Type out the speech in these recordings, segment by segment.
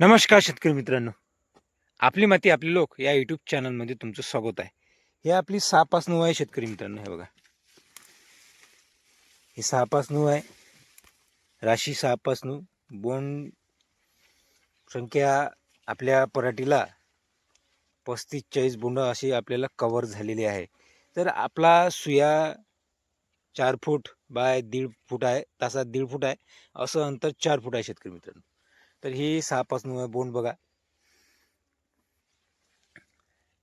नमस्कार शेतकरी मित्रांनो. आपली माती आपले लोक या यूट्यूब चॅनलमध्ये तुमचं स्वागत आहे. हे आपली सहा पाच नऊ आहे शेतकरी मित्रांनो हे बघा. हे सहा पाच नऊ आहे. राशी सहा पाच नऊ बोंड संख्या आपल्या पराठीला पस्तीस चाळीस बोंड अशी आपल्याला कवर झालेली आहे. तर आपला सुया चार फूट बाय दीड फूट आहे तासात दीड फूट आहे असं अंतर चार फूट आहे शेतकरी मित्रांनो. तर ही सहापासून आहे बोंड बघा.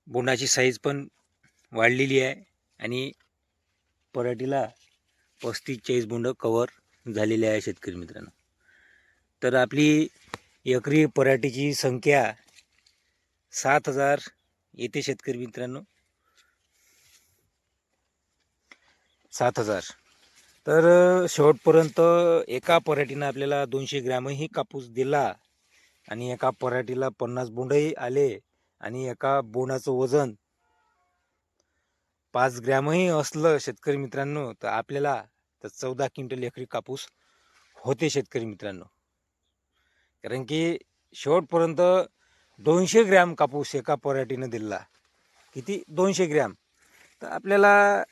बोंडाची साईज पण वाढलेली आहे आणि पराठीला पस्तीस चाळीस बोंड कवर झालेले आहे शेतकरी मित्रांनो. तर आपली एकरी पराठीची संख्या सात हजार येते शेतकरी मित्रांनो. सात हजार. तर शेवटपर्यंत एका पराठीनं आपल्याला दोनशे ग्रॅमही कापूस दिला आणि एका पराठीला पन्नास बोंडही आले आणि एका बोंडाचं वजन पाच ग्रॅमही असलं शेतकरी मित्रांनो तर आपल्याला तर चौदा क्विंटल एकरी कापूस होते शेतकरी मित्रांनो. कारण की शेवटपर्यंत दोनशे ग्रॅम कापूस एका पराठीनं दिला. किती? दोनशे ग्रॅम. तर आपल्याला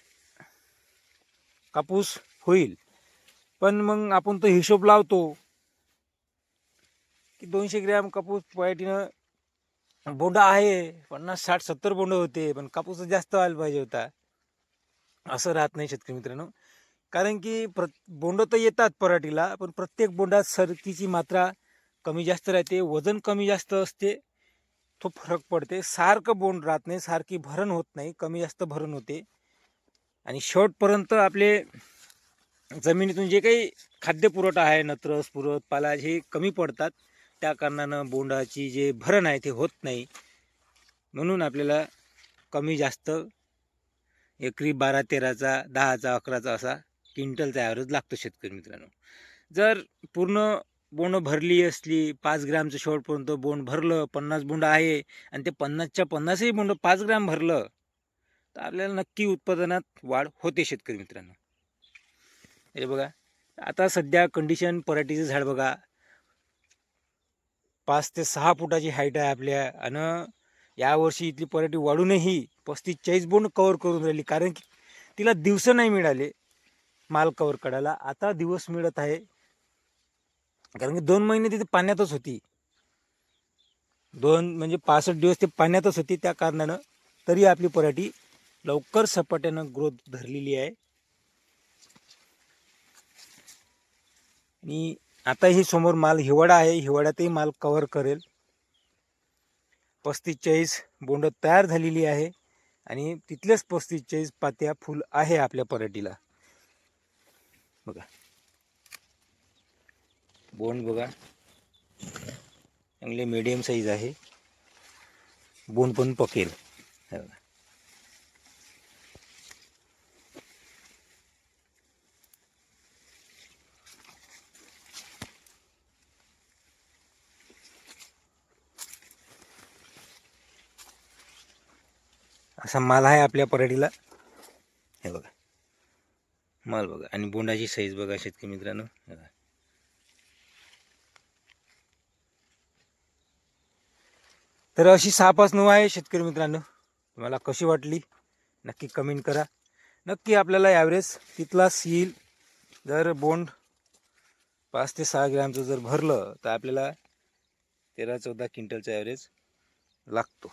कापूस होईल. पण मग आपण तो हिशोब लावतो की दोनशे ग्रॅम कापूस पॉयटीनं बोंड आहे पन्नास साठ सत्तर बोंड होते पण कापूस जास्त व्हायला पाहिजे होता. असं राहत नाही शेतकरी मित्रांनो. कारण की प्र बोंड तर येतात पराठीला पण प्रत्येक बोंडात सरकीची मात्रा कमी जास्त राहते वजन कमी जास्त असते तो फरक पडते. सारखं बोंड राहत नाही सारखी भरण होत नाही कमी जास्त भरण होते. आणि शेवटपर्यंत आपले जमिनीतून जे काही खाद्यपुरवठा आहे नत्र पुरत पालाज हे कमी पडतात. त्या कारणानं बोंडाची जे भरण आहे ते होत नाही. म्हणून आपल्याला कमी जास्त एकरी बारा तेराचा दहाचा अकराचा असा क्विंटलचा ॲव्हरेज लागतो शेतकरी मित्रांनो. जर पूर्ण बोंड भरली असली पाच ग्रॅमचं शेवटपर्यंत बोंड भरलं पन्नास बोंड आहे आणि ते पन्नासच्या पन्नासही बोंड पाच ग्रॅम भरलं तर आपल्याला नक्की उत्पादनात वाढ होते शेतकरी मित्रांनो. हे बघा. आता सध्या कंडिशन पराठीचं झाड बघा. पाच ते सहा फुटाची हाईट आहे आपल्या. आणि यावर्षी इथली पराठी वाढूनही पस्तीस चाळीस बोंड कवर करून राहिली. कारण की तिला दिवस नाही मिळाले माल कवर काढायला आता दिवस मिळत आहे. कारण की दोन महिने तिथे पाण्यातच होती. दोन म्हणजे पासष्ट दिवस ते पाण्यातच होती. त्या कारणानं तरी आपली पराठी लवकर सपाट्यानं ग्रोथ धरलेली आहे. आणि आता ही समोर माल हिवाळा आहे. हिवाळ्यातही माल कवर करेल. पस्तीस चाळीस बोंड तयार झालेली आहे. आणि तिथलेच पस्तीस चाळीस पात्या फुल आहे आपल्या पराठीला. बघा. बोंड बघा. चांगले मीडियम साईज आहे. बोंड पण पकेल. असा माल आहे आपल्या पराठीला हे बघा. माल बघा. आणि बोंडाची साईज बघा शेतकरी मित्रांनो. हे बघा. तर अशी सहापास नऊ आहे शेतकरी मित्रांनो. तुम्हाला कशी वाटली? नक्की कमेंट करा. नक्की आपल्याला ॲव्हरेज तिथलाच येईल. जर बोंड पाच ते सहा ग्रॅमचं जर भरलं तर आपल्याला तेरा चौदा क्विंटलचा ॲव्हरेज लागतो.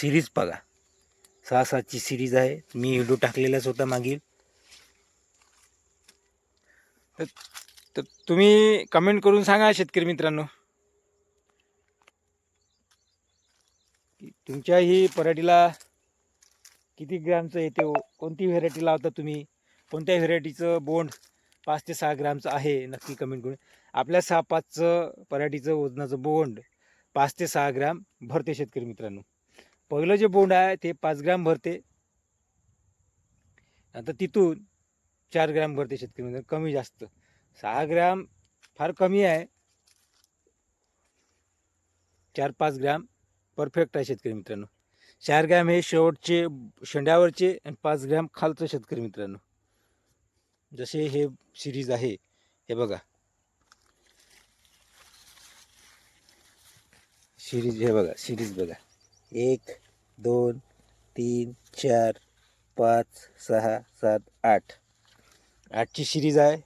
सिरीज बघा. सहा सातची सिरीज आहे. मी व्हिडिओ टाकलेलाच होता मागील. तर तर तुम्ही कमेंट करून सांगा शेतकरी मित्रांनो. तुमच्या ही पराठीला किती ग्रॅमचं येते कोणती व्हेरायटी लावता तुम्ही? कोणत्या व्हेरायटीचं बोंड पाच ते सहा ग्रॅमचं आहे? नक्की कमेंट करून. आपल्या सहा पाचचं पराठीचं वजनाचं बोंड पाच ते सहा ग्रॅम भरते शेतकरी मित्रांनो. पहिलं जे बोंड आहे ते पाच ग्रॅम भरते. आता तिथून चार ग्रॅम भरते शेतकरी कमी जास्त. सहा ग्रॅम फार कमी आहे. चार पाच ग्रॅम परफेक्ट आहे शेतकरी मित्रांनो. चार ग्रॅम हे शेवटचे शेंड्यावरचे आणि पाच ग्रॅम खालचं शेतकरी मित्रांनो. जसे हे सिरीज आहे हे बघा. सिरीज हे बघा सिरीज बघा. एक दोन तीन चार पाच सहा सात आठ. आठची सिरीज आहे.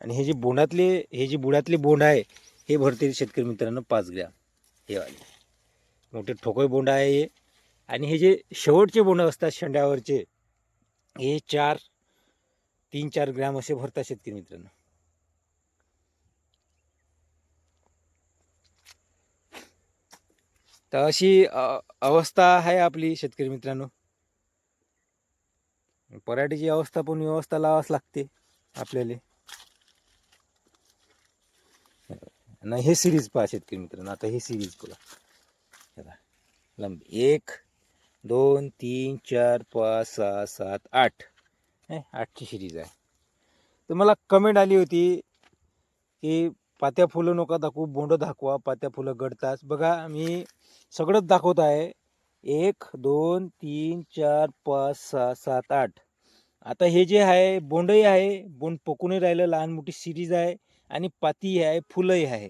आणि हे जे बोंडातले हे जे बुडातले बोंड आहे हे भरते शेतकरी मित्रांनो पाच ग्रॅम हे वाले. मोठे ठोकळ बोंड आहे हे. आणि हे जे शेवटचे बोंड असतात शेंड्यावरचे हे चार तीन चार ग्रॅम असे भरतात शेतकरी मित्रांनो. तर अशी अवस्था आहे आपली शेतकरी मित्रांनो. पराठीची अवस्था पण व्यवस्था लावाच लागते आपल्याला. नाही हे सिरीज पहा शेतकरी मित्रांनो आता हे सिरीज बघा. लंबी. एक दोन तीन चार पाच सहा सात आठ. हे आठची सिरीज आहे. तर मला कमेंट आली होती की पात्या फुलं नका दाखवू बोंड दाखवा पात्या फुलं गडतात बघा मी सगळंच दाखवत आहे. एक दोन तीन चार पाच सहा सात आठ. आता हे जे आहे बोंडही आहे बोंड पकूनही राहिलं लहान मोठी सिरीज आहे आणि पातीही आहे फुलंही आहे.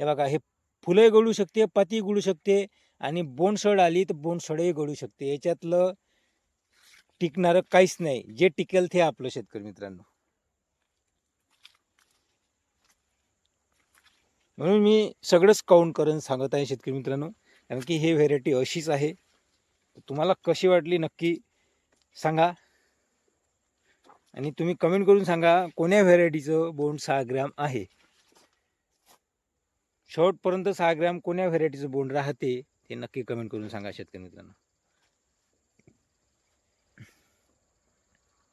हे बघा हे फुलंही गळू शकते पाती गळू शकते आणि बोंडसड आली तर बोंडसडही गळू शकते. याच्यातलं टिकणारं काहीच नाही. जे टिकेल ते आपलं शेतकरी मित्रांनो. म्हणून मी सगळंच काउंट करून सांगत आहे शेतकरी मित्रांनो. कारण की हे व्हेरायटी अशीच आहे. तुम्हाला कशी वाटली नक्की सांगा. आणि तुम्ही कमेंट करून सांगा कोण्या व्हेरायटीचं बोंड सहा ग्रॅम आहे. शेवटपर्यंत सहा ग्रॅम कोण्या व्हेरायटीचं बोंड राहते ते नक्की कमेंट करून सांगा शेतकरी मित्रांनो.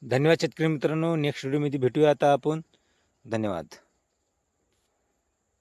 धन्यवाद शेतकरी मित्रांनो. नेक्स्ट व्हिडिओमध्ये भेटूया आता आपण. धन्यवाद.